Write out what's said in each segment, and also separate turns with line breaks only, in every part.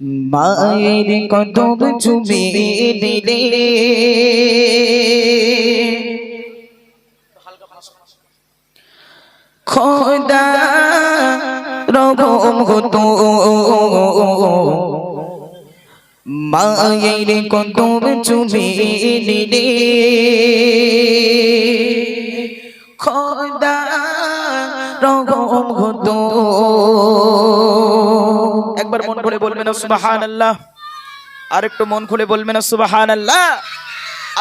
মায়ের কদম চুমে দিলে। খোদা রকম হতো। মায়ের কদম চুমে দিলে। খোদা রকম একবার মন খুলে বলবেন সুবাহান আল্লাহ আর একটু মন খুলে বলবেন সুবাহান আল্লাহ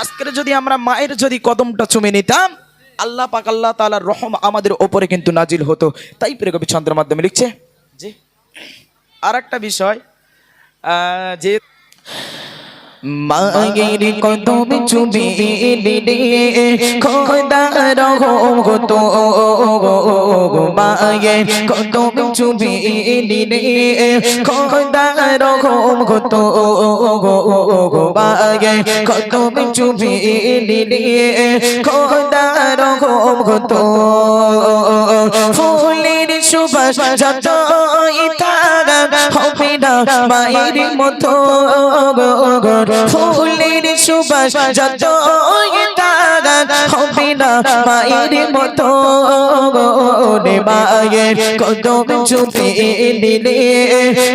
আজকের যদি আমরা মায়ের যদি কদমটা চুমে নিতাম আল্লাহ পাক আল্লাহ তালার রহম আমাদের ওপরে কিন্তু নাজিল হতো। তাই প্রেরকবি ছন্দের মাধ্যমে লিখছে। জি। আর একটা বিষয় যে মায়ের কদম চুমে দিলে খোদা রহম হতো মায়ের কদম চুমে দিলে খোদা রহম হতো মায়ের কদম চুমে দিলে খোদা রহম হতো ফুলের সুবাস যত ইতারা হবে না মায়ের মতো ফুলের সুবাস যত হবে না মায়ের মতো রে মায়ের কদম চুপে দিলে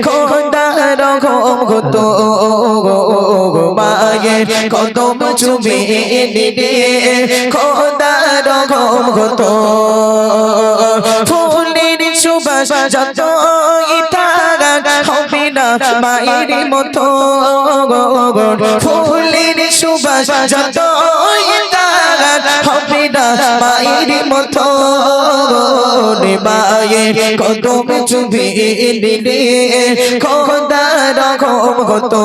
খোদা রকম হতো মায়ের কদম চুপে দিলে খোদা হতো ফুলের সুবাস যত মায়ের মতো ফুলের সুবাস যত হবে না মায়ের মতো মায়ের কদম চুবি দিলে খোদা রকম হতো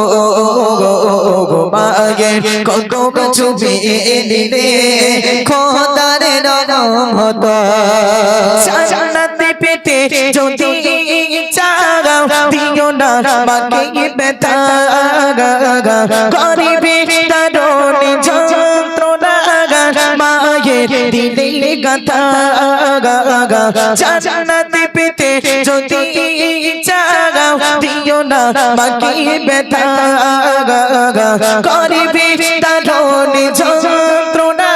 মায়ের কদম চুবি খোদার রকম হতো। জান্নাতে পেতে যদি মাকে ব্যথা করিবে তারণ যন্ত্রণা মায়ের দিলে গাথা জান্নাতে পেতে যদি চাগাও দিও না মাকে ব্যথা করিবে তারণ যন্ত্রণা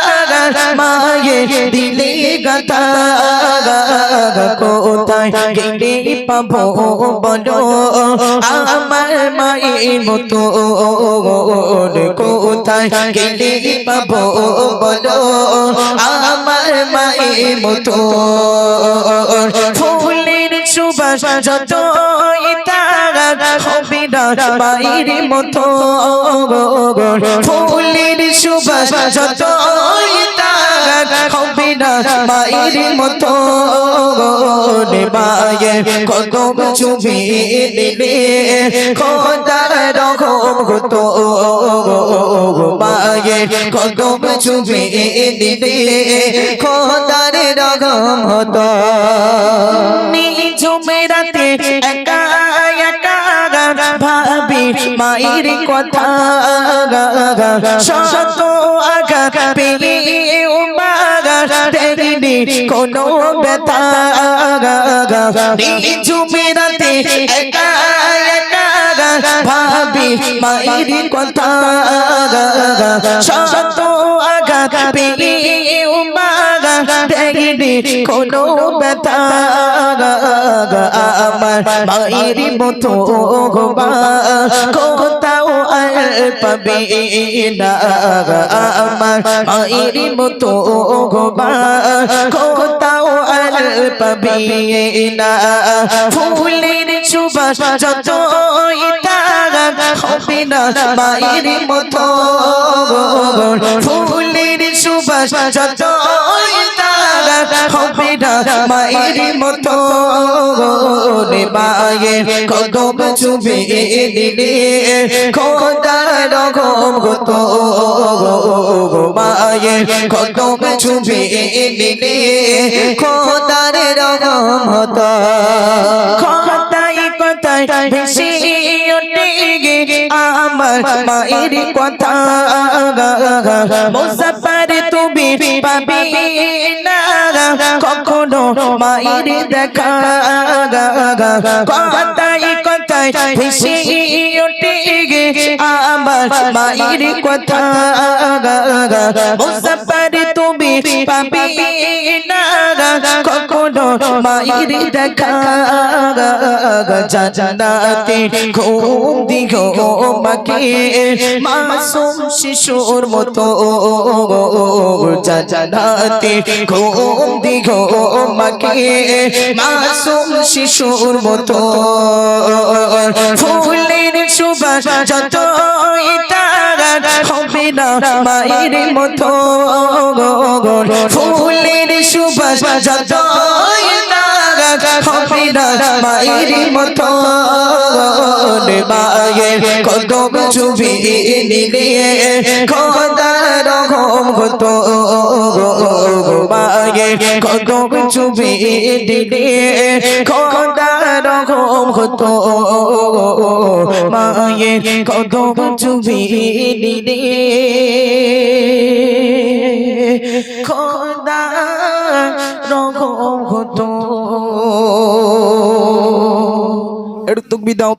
মায়ের দিলে গাথা কোথায় গেলে পাবো, বলো, আমার মায়ের মতো কোথায় গেলে পাবো, বলো, আমার মায়ের মতো। ফুলের সুবাস যত মায়ের মতো ফুলের সুবাস যত মায়ের মতো মায়ের কদম চুমে দিলে খোদার রকম হতো মায়ের কদম চুমে দিলে খোদার রকম হতো জমেরাতে একা একা ভাবি মায়ের কথা শত আঘাত পেয়ে উমাগা কোনো ব্যথা জমেরাতে একা ভাবি মায়ের কথা শত আঘাত পেয়ে উমাগা দেখিনি কোনো ব্যথা আমার মায়ের মতো কোথাও আর পাবে না আমার মায়ের মতো গোবা কোথাও আর পাবে না ফুলের সুবাস যত হবে না মায়ের মতো ফুলের সুবাস যত হবে না মায়ের মতো রে মায়ের কদম চুবে দিলে খোদা রকম হতো মায়ের কদম চুবে দিলে খোদার রকম হতো। কথাই কথাই ভেসে আমার মায়ের কথা? মুসাফার তুমি পাবে না কখনো মায়ের দেখা কথাই কথাই ভেসে ওঠে আমার মায়ের কথা মুসাফার তুমি পাবে না। ঘুম দিগো মাকে। মাসুম শিশুর মতো ঘুম দিগো মাকে। মাসুম শিশুর মতো ফুলের সুবাস যত না মায়ের মতো ফুলের সুবাস মায়ের মতো মায়ের কদম ছবি নিলে খোদা রকম হতো মায়ের কদম ছবি নিলে খোদা রকম হতো। মায়ের কদম ছবি নিলে খোদা রকম হতো।
একটু তুকবি দাও।